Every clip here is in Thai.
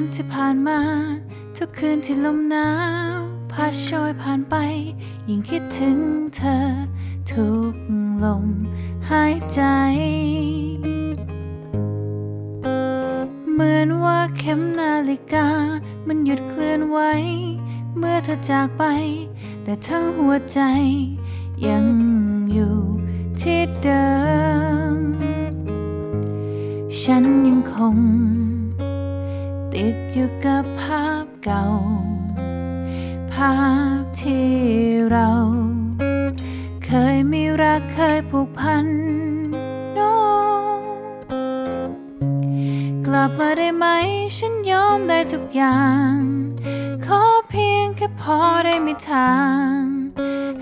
นที่ผ่านมา ทุกคืนที่ลมหนาวพัดโชยผ่านไป ยิ่งคิดถึงเธอ ทุกลมหายใจ เหมือนว่าเข็มนาฬิกา มันหยุดเคลื่อนไหวเมื่อเธอจากไป แต่ทั้งหัวใจ ยังอยู่ที่เดิม ฉันยังคง ติดอยู่กับภาพเก่า ภาพที่เรา เคยมีรักเคยผูกพัน no กลับมาได้ไหมฉันยอมได้ทุกอย่าง ขอเพียงแค่พอได้มีทาง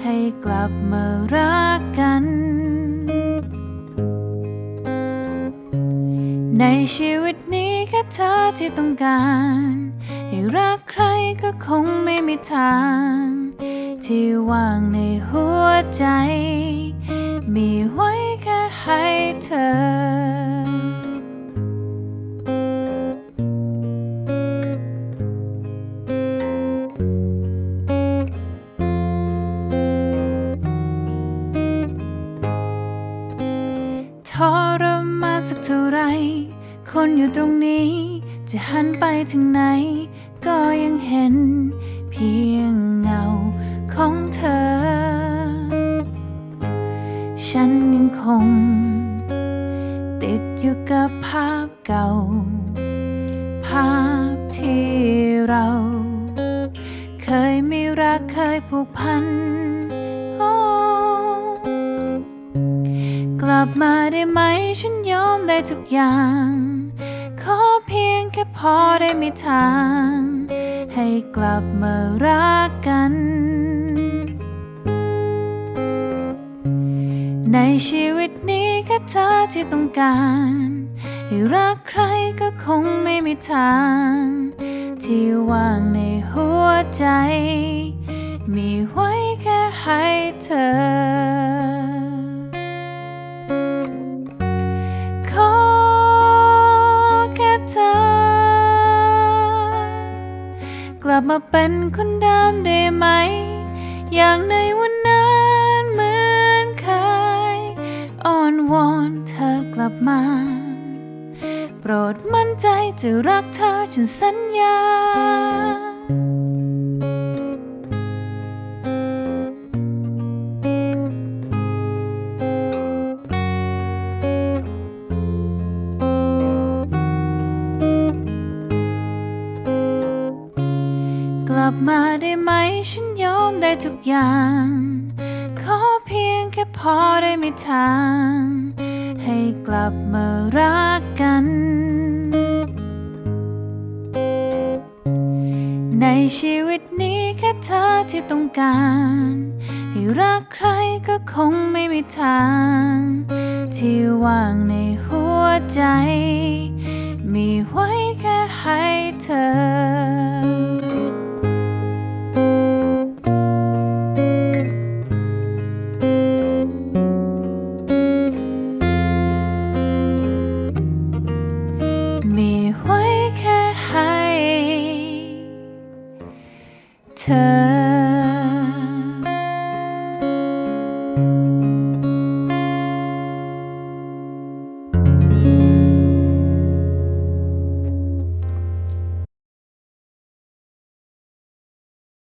ให้กลับมารักกัน ในชี เธอที่ต้องการให้รักใครก็คงไม่มีทาง ที่ว่างในหัวใจ มีไว้แค่ให้เธอทรมานสักเท่าไร คนอยู่ตรงนี้ จะหันไปถึงไหน ก็ยังเห็น เพียงเงาของเธอ ฉันยังคง ติดอยู่กับภาพเก่า ภาพที่เรา เคยมีรักเคยผูกพันโอ้กลับมาได้ไหมฉันยอมได้ทุกอย่าง เพียงแค่พอได้มีทาง ให้กลับมารักกัน ในชีวิตนี้แค่เธอที่ต้องการให้รักใครก็คงไม่มีทาง ที่ว่างในหัวใจ มีไว้แค่ให้เธอ มาเป็นคนเดิมได้ไหม อย่างในวันนั้นเหมือนเคยอ้อนวอนเธอกลับมา โปรดมั่นใจจะรักเธอฉันสัญญา บมาได้ไหมฉันยอมได้ทุกอย่าง ขอเพียงแค่พอได้ไมีทาง ให้กลับมารักกัน ในชีวิตนี้แค่เธอที่ต้องการ ให้รักใครก็คงไม่มีทาง ที่ว่างในหัวใจ มีไว้แค่ให้เธอ Turn.